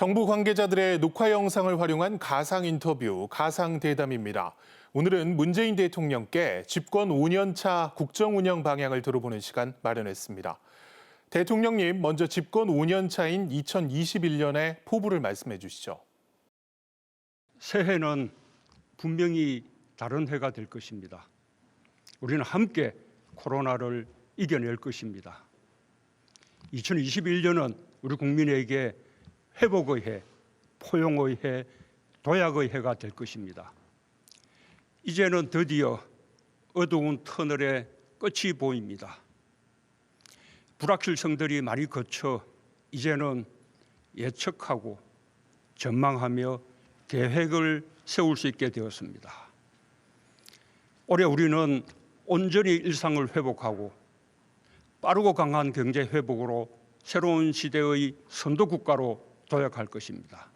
정부 관계자들의 녹화 영상을 활용한 가상 인터뷰, 가상 대담입니다. 오늘은 문재인 대통령께 집권 5년차 국정 운영 방향을 들어보는 시간 마련했습니다. 대통령님, 먼저 집권 5년차인 2021년의 포부를 말씀해 주시죠. 새해는 분명히 다른 해가 될 것입니다. 우리는 함께 코로나를 이겨낼 것입니다. 2021년은 우리 국민에게 회복의 해, 포용의 해, 도약의 해가 될 것입니다. 이제는 드디어 어두운 터널의 끝이 보입니다. 불확실성들이 많이 거쳐 이제는 예측하고 전망하며 계획을 세울 수 있게 되었습니다. 올해 우리는 온전히 일상을 회복하고 빠르고 강한 경제 회복으로 새로운 시대의 선도 국가로 도약할 것입니다.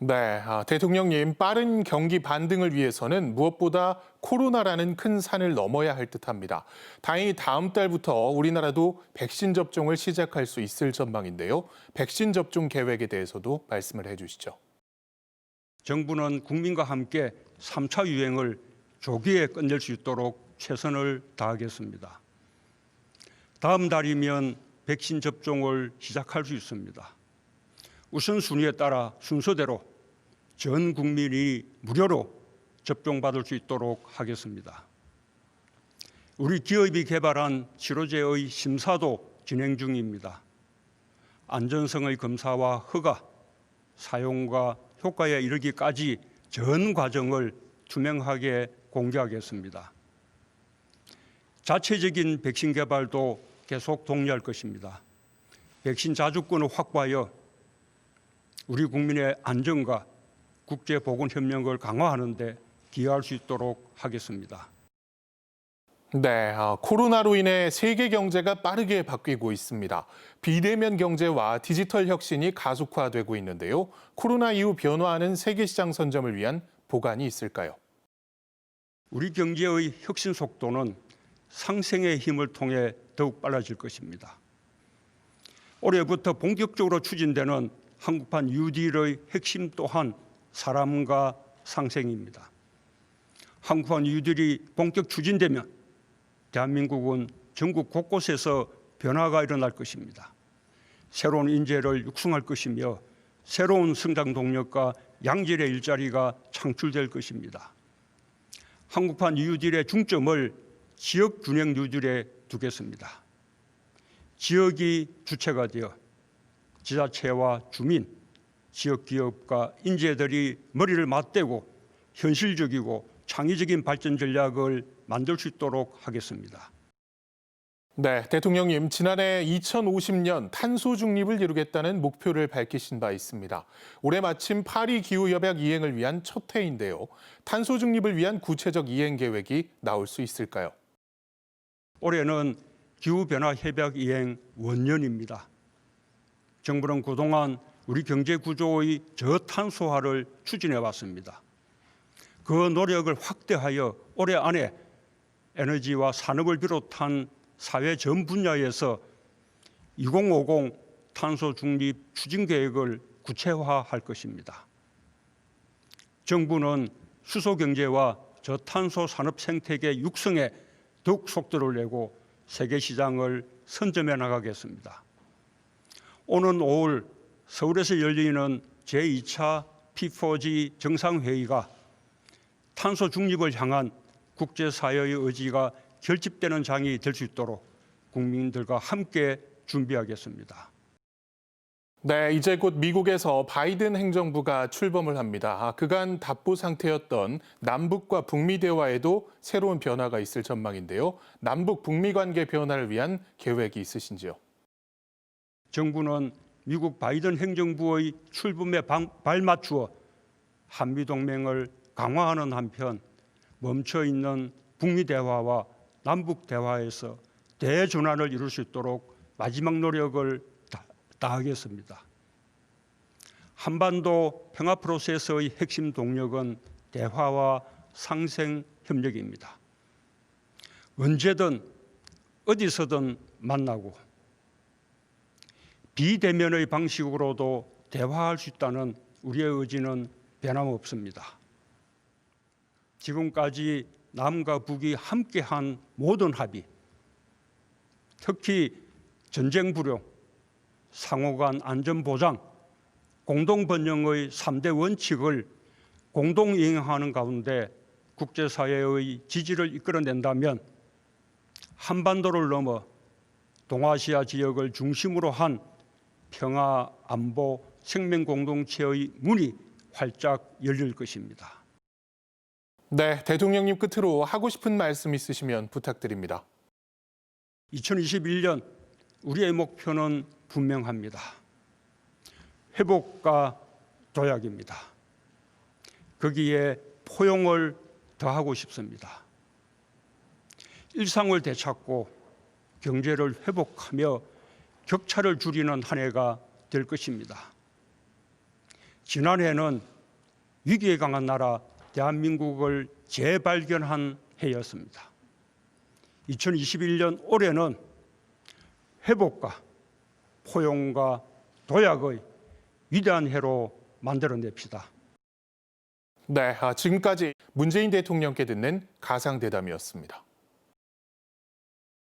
네, 아, 대통령님, 빠른 경기 반등을 위해서는 무엇보다 코로나라는 큰 산을 넘어야 할 듯합니다. 다행히 다음 달부터 우리나라도 백신 접종을 시작할 수 있을 전망인데요. 백신 접종 계획에 대해서도 말씀을 해주시죠. 정부는 국민과 함께 3차 유행을 조기에 끝낼 수 있도록 최선을 다하겠습니다. 다음 달이면 백신 접종을 시작할 수 있습니다. 우선순위에 따라 순서대로 전 국민이 무료로 접종받을 수 있도록 하겠습니다. 우리 기업이 개발한 치료제의 심사도 진행 중입니다. 안전성의 검사와 허가, 사용과 효과에 이르기까지 전 과정을 투명하게 공개하겠습니다. 자체적인 백신 개발도 계속 독려할 것입니다. 백신 자주권을 확보하여 우리 국민의 안전과 국제 보건 협력을 강화하는 데 기여할 수 있도록 하겠습니다. 네, 아, 코로나로 인해 세계 경제가 빠르게 바뀌고 있습니다. 비대면 경제와 디지털 혁신이 가속화되고 있는데요. 코로나 이후 변화하는 세계 시장 선점을 위한 보관이 있을까요? 우리 경제의 혁신 속도는 상생의 힘을 통해 더욱 빨라질 것입니다. 올해부터 본격적으로 추진되는 한국판 뉴딜의 핵심 또한 사람과 상생입니다. 한국판 뉴딜이 본격 추진되면 대한민국은 전국 곳곳에서 변화가 일어날 것입니다. 새로운 인재를 육성할 것이며 새로운 성장 동력과 양질의 일자리가 창출될 것입니다. 한국판 뉴딜의 중점을 지역 균형 뉴딜에 두겠습니다. 지역이 주체가 되어 지자체와 주민, 지역 기업과 인재들이 머리를 맞대고 현실적이고 창의적인 발전 전략을 만들 수 있도록 하겠습니다. 네, 대통령님, 지난해 2050년 탄소 중립을 이루겠다는 목표를 밝히신 바 있습니다. 올해 마침 파리 기후 협약 이행을 위한 첫 해인데요. 탄소 중립을 위한 구체적 이행 계획이 나올 수 있을까요? 올해는 기후 변화 협약 이행 원년입니다. 정부는 그동안 우리 경제 구조의 저탄소화를 추진해 왔습니다. 그 노력을 확대하여 올해 안에 에너지와 산업을 비롯한 사회 전 분야에서 2050 탄소 중립 추진 계획을 구체화할 것입니다. 정부는 수소 경제와 저탄소 산업 생태계 육성에 더욱 속도를 내고 세계 시장을 선점해 나가겠습니다. 오는 5월 서울에서 열리는 제2차 P4G 정상회의가 탄소 중립을 향한 국제사회의 의지가 결집되는 장이 될 수 있도록 국민들과 함께 준비하겠습니다. 네, 이제 곧 미국에서 바이든 행정부가 출범을 합니다. 아, 그간 답보 상태였던 남북과 북미 대화에도 새로운 변화가 있을 전망인데요. 남북 북미 관계 변화를 위한 계획이 있으신지요? 정부는 미국 바이든 행정부의 출범에 방- 발맞추어 한미 동맹을 강화하는 한편 멈춰 있는 북미 대화와 남북 대화에서 대전환을 이룰 수 있도록 마지막 노력을 다- 다하겠습니다. 한반도 평화 프로세스의 핵심 동력은 대화와 상생 협력입니다. 언제든 어디서든 만나고 비대면의 방식으로도 대화할 수 있다는 우리의 의지는 변함없습니다. 지금까지 남과 북이 함께한 모든 합의, 특히 전쟁 불용, 상호간 안전 보장, 공동 번영의 3대 원칙을 공동 이행하는 가운데 국제사회의 지지를 이끌어낸다면 한반도를 넘어 동아시아 지역을 중심으로 한 평화, 안보, 생명 공동체의 문이 활짝 열릴 것입니다. 네, 대통령님 끝으로 하고 싶은 말씀 있으시면 부탁드립니다. 2021년 우리의 목표는 분명합니다. 회복과 도약입니다. 거기에 포용을 더하고 싶습니다. 일상을 되찾고 경제를 회복하며 격차를 줄이는 한 해가 될 것입니다. 지난해는 위기에 강한 나라 대한민국을 재발견한 해였습니다. 2021년 올해는 회복과 포용과 도약의 위대한 해로 만들어냅시다. 네, 아, 지금까지 문재인 대통령께 듣는 가상 대담이었습니다.